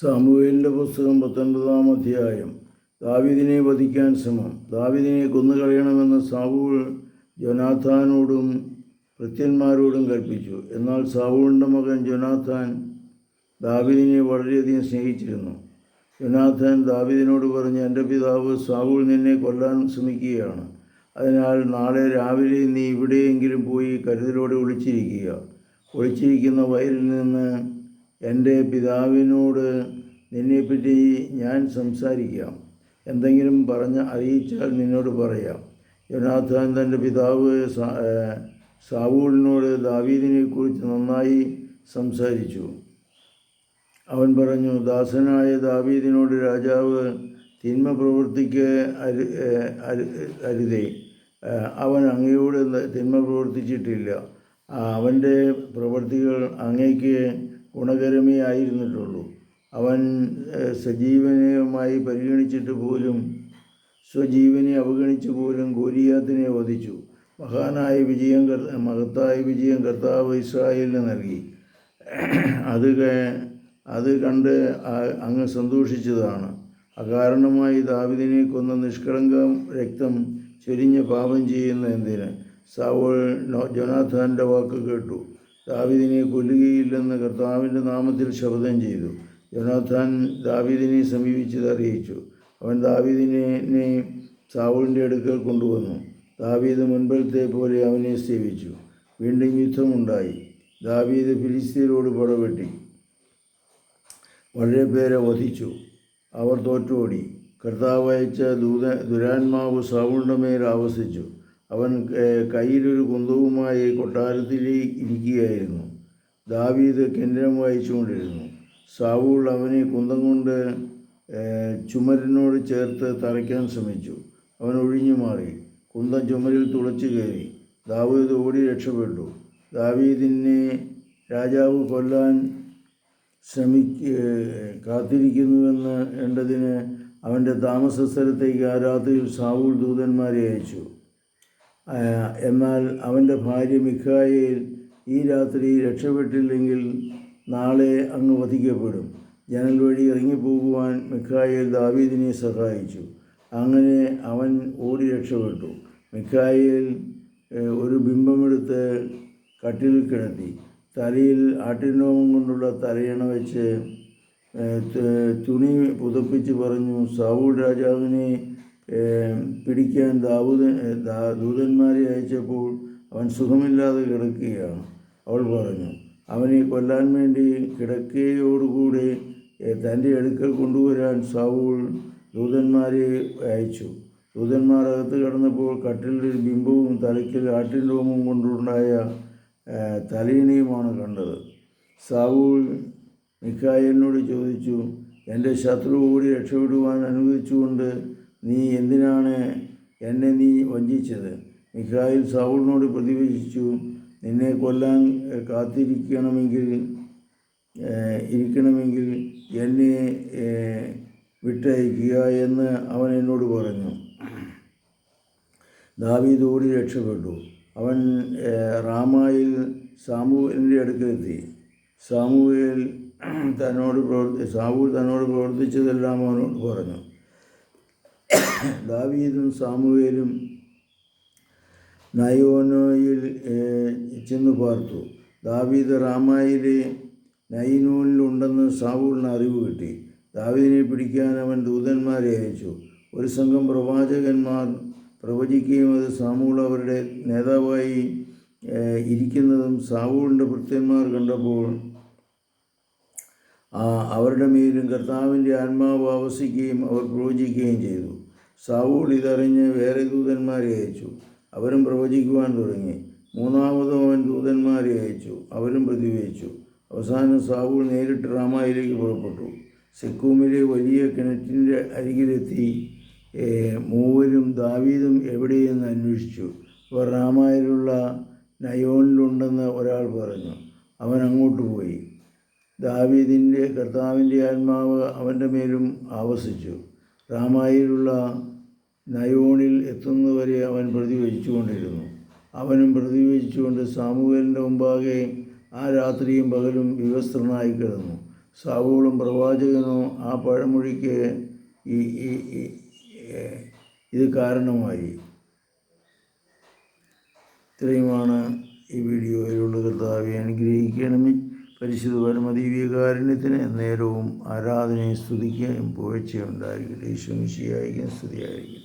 സാമുവേലിന്റെ പുസ്തകം പത്തൊൻപതാം അധ്യായം. ദാവിദിനെ വധിക്കാൻ ശ്രമം. ദാവിദിനെ കൊന്നുകളയണമെന്ന് സാവൂൾ ജൊനാഥാനോടും ഭൃത്യന്മാരോടും കൽപ്പിച്ചു. എന്നാൽ സാവൂളിന്റെ മകൻ ജൊനാഥാൻ ദാവിദിനെ വളരെയധികം സ്നേഹിച്ചിരുന്നു. ജൊനാഥാൻ ദാവിദിനോട് പറഞ്ഞ് എന്റെ പിതാവ് സാവൂൾ നിന്നെ കൊല്ലാൻ ശ്രമിക്കുകയാണ്. അതിനാൽ നാളെ രാവിലെ നീ ഇവിടെയെങ്കിലും പോയി കരുതലോടെ ഒളിച്ചിരിക്കുക. ഒളിച്ചിരിക്കുന്ന വയലിൽ നിന്ന് എന്റെ പിതാവിനോട് നിന്നെപ്പറ്റി ഞാൻ സംസാരിക്കാം. എന്തെങ്കിലും പറഞ്ഞ് അറിയിച്ചാൽ നിന്നോട് പറയാം. യോനാഥാൻ തന്റെ പിതാവ് സാവൂളിനോട് ദാവീദിനെ സാവൂളിനോട് ദാവീദിനെക്കുറിച്ച് നന്നായി സംസാരിച്ചു. അവൻ പറഞ്ഞു ദാസനായ ദാവീദിനോട് രാജാവ് തിന്മ പ്രവർത്തിക്ക് അരുതേ. അവൻ അങ്ങയോട് തിന്മ പ്രവർത്തിച്ചിട്ടില്ല. അവന്റെ പ്രവൃത്തികൾ അങ്ങയ്ക്ക് ഗുണകരമേ ആയിരുന്നിട്ടുള്ളൂ അവൻ ഏഹ് പരിഗണിച്ചിട്ട് പോലും സ്വജീവനെ അവഗണിച്ച് പോലും ഗോലിയാത്തിനെ വധിച്ചു. മഹാനായ വിജയം മഹത്തായ വിജയം കർത്താവ് ഇസ്രായേലിന് നൽകി. അത് അത് കണ്ട് അങ്ങ് സന്തോഷിച്ചതാണ്. അകാരണമായി ദാവിദിനെ കൊന്ന നിഷ്കളങ്കം രക്തം ചൊരിഞ്ഞ് പാപം ചെയ്യുന്ന എന്തിന്? സാവോൾ ജോനാഥാന്റെ വാക്ക് കേട്ടു. ദാവിദിനെ കൊല്ലുകയില്ലെന്ന് കർത്താവിന്റെ നാമത്തിൽ ശപഥം ചെയ്തു. യോനാഥാൻ ദാവീദിനെ സമീപിച്ചത് അറിയിച്ചു. അവൻ ദാവീദിനെ സാവൂളിന്റെ അടുക്കൽ കൊണ്ടുവന്നു. ദാവീദ് മുൻപത്തെ പോലെ അവനെ സേവിച്ചു. വീണ്ടും യുദ്ധമുണ്ടായി. ദാവീദ് ഫിലിസ്തീനോട് പടവെട്ടി. വളരെ പേരെ വധിച്ചു. അവർ തോറ്റോടി. കർത്താവ് അയച്ച ദൂത ദുരാത്മാവ് സാവൂളിന്റെ മേൽ ആവസിച്ചു. അവൻ കയ്യിലൊരു കുന്തവുമായി കൊട്ടാരത്തിലേക്ക് ഇരിക്കുകയായിരുന്നു. ദാവീദ് കിന്നരം വായിച്ചുകൊണ്ടിരുന്നു സാവൂൾ അവനെ കുന്തം കൊണ്ട് ചുമരിനോട് ചേർത്ത് തറയ്ക്കാൻ ശ്രമിച്ചു. അവൻ ഒഴിഞ്ഞു മാറി. കുന്തം ചുമരിൽ തുളച്ചു കയറി. ദാവീദ് ഓടി രക്ഷപ്പെട്ടു. ദാവീദിനെ രാജാവ് കൊല്ലാൻ ശ്രമിക്ക കാത്തിരിക്കുന്നുവെന്ന് കണ്ടതിന് അവന്റെ താമസ സ്ഥലത്തേക്ക് ആ രാത്രിയിൽ സാവൂൾ ദൂതന്മാരെ അയച്ചു. എന്നാൽ അവന്റെ ഭാര്യ മിഖായേൽ ഈ രാത്രി രക്ഷപ്പെട്ടില്ലെങ്കിൽ നാളെ അങ്ങ് വധിക്കപ്പെടും. ജനൽ വഴി ഇറങ്ങിപ്പോകുവാൻ മിഖായേൽ ദാവീദിനെ സഹായിച്ചു. അങ്ങനെ അവൻ ഓടി രക്ഷപ്പെട്ടു. മിഖായേൽ ഒരു ബിംബമെടുത്ത് കട്ടിൽ കിടത്തി. തലയിൽ ആട്ടിൻരോമം കൊണ്ടുള്ള തലയണ വെച്ച് തുണി പുതപ്പിച്ച് പറഞ്ഞു സാവൂൾ രാജാവിനെ പിടിക്കാൻ ദാവൂദ് ദൂതന്മാരെ അയച്ചപ്പോൾ അവൻ സുഖമില്ലാതെ കിടക്കുകയാണ്. അവൾ പറഞ്ഞു അവനെ കൊല്ലാൻ വേണ്ടി കിടക്കയോടുകൂടെ തന്റെ അടുക്കൽ കൊണ്ടുവരാൻ സാവൂൾ ദൂതന്മാരെ അയച്ചു. ദൂതന്മാർ അകത്ത് കടന്നപ്പോൾ കട്ടിലൊരു ബിംബവും തലയ്ക്കൽ ആട്ടിൻ രോമവും കൊണ്ടുണ്ടായ തലയിണയുമാണ് കണ്ടത്. സാവൂൾ മിക്കായനോട് ചോദിച്ചു എന്റെ ശത്രു ഓടി രക്ഷപ്പെടുവാൻ അനുവദിച്ചുകൊണ്ട് നീ എന്തിനാണ് എന്നെ നീ വഞ്ചിച്ചത്? മിഖായിൽ സൗളിനോട് പ്രതിവേശിച്ചു നിന്നെ കൊല്ലാൻ കാത്തിരിക്കണമെങ്കിൽ ഇരിക്കണമെങ്കിൽ എന്നെ വിട്ടയക്കുക എന്ന് അവൻ എന്നോട് പറഞ്ഞു. ദാവീദ് ഓടി രക്ഷപ്പെട്ടു. അവൻ റാമായിൽ സാമുവേലിന്റെ അടുക്കലെത്തി. സാമുവേൽ തന്നോട് പ്രവർത്തി സാവൂൽ തന്നോട് പ്രവർത്തിച്ചതെല്ലാം അവനോട് പറഞ്ഞു. ദാവീദും സാമുവേലും നയോനോയിൽ ചെന്നു പാർത്തു. ദാവീദ് റാമായിലെ നൈനോനിലുണ്ടെന്ന് സാവൂളിന് അറിവ് കിട്ടി. ദാവീദിനെ പിടിക്കാൻ അവൻ ദൂതന്മാരെ അയച്ചു. ഒരു സംഘം പ്രവാചകന്മാർ പ്രവചിക്കുകയും അത് സാമൂൾ അവരുടെ നേതാവായി ഇരിക്കുന്നതും സാവൂളിന്റെ ഭൃത്യന്മാർ കണ്ടപ്പോൾ അവരുടെ മേലും കർത്താവിന്റെ ആത്മാവ് ആവസിക്കുകയും അവർ പ്രവചിക്കുകയും ചെയ്തു. സാവൂൾ ഇതറിഞ്ഞ് വേറെ ദൂതന്മാരെ അയച്ചു. അവരും പ്രവചിക്കുവാൻ തുടങ്ങി. മൂന്നാമതും അവൻ ദൂതന്മാരെ അയച്ചു. അവരും പ്രതിവഹിച്ചു. അവസാനം സാവൂൾ നേരിട്ട് റാമായിലേക്ക് പുറപ്പെട്ടു. സെക്കൂമിലെ വലിയ കിണറ്റിന്റെ അരികിലെത്തി മൂവരും ദാവീദും എവിടെയെന്ന് അന്വേഷിച്ചു. അവർ റാമായിലുള്ള നയോനിലുണ്ടെന്ന് ഒരാൾ പറഞ്ഞു. അവൻ അങ്ങോട്ട് പോയി. ദാവീദിന്റെ കർത്താവിന്റെ ആത്മാവ് അവന്റെ മേലും ആവസിച്ചു. റാമായിലുള്ള നയോണിൽ എത്തുന്നവരെ അവൻ പ്രതിവചിച്ചുകൊണ്ടിരുന്നു. അവനും പ്രതിവചിച്ചുകൊണ്ട് സാമുവേലിന്റെ മുമ്പാകെ ആ രാത്രിയും പകലും വിവസ്ത്രനായി കിടന്നു. സാവൂളും പ്രവാചകനോ ആ പഴമൊഴിക്ക് ഈ ഇത് കാരണമായി. ഇത്രയുമാണ് ഈ വീഡിയോയിലുള്ള കർത്താവെ. അനുഗ്രഹിക്കണമേ. പരിശുദ്ധ പരമദീവികാരുണ്യത്തിന് നേരവും ആരാധനയും സ്തുതിക്കുകയും പുകഴ്ചയും ഉണ്ടായിരിക്കട്ടെ. ഈശ്വമിശിയായിരിക്കും സ്തുതിയായിരിക്കും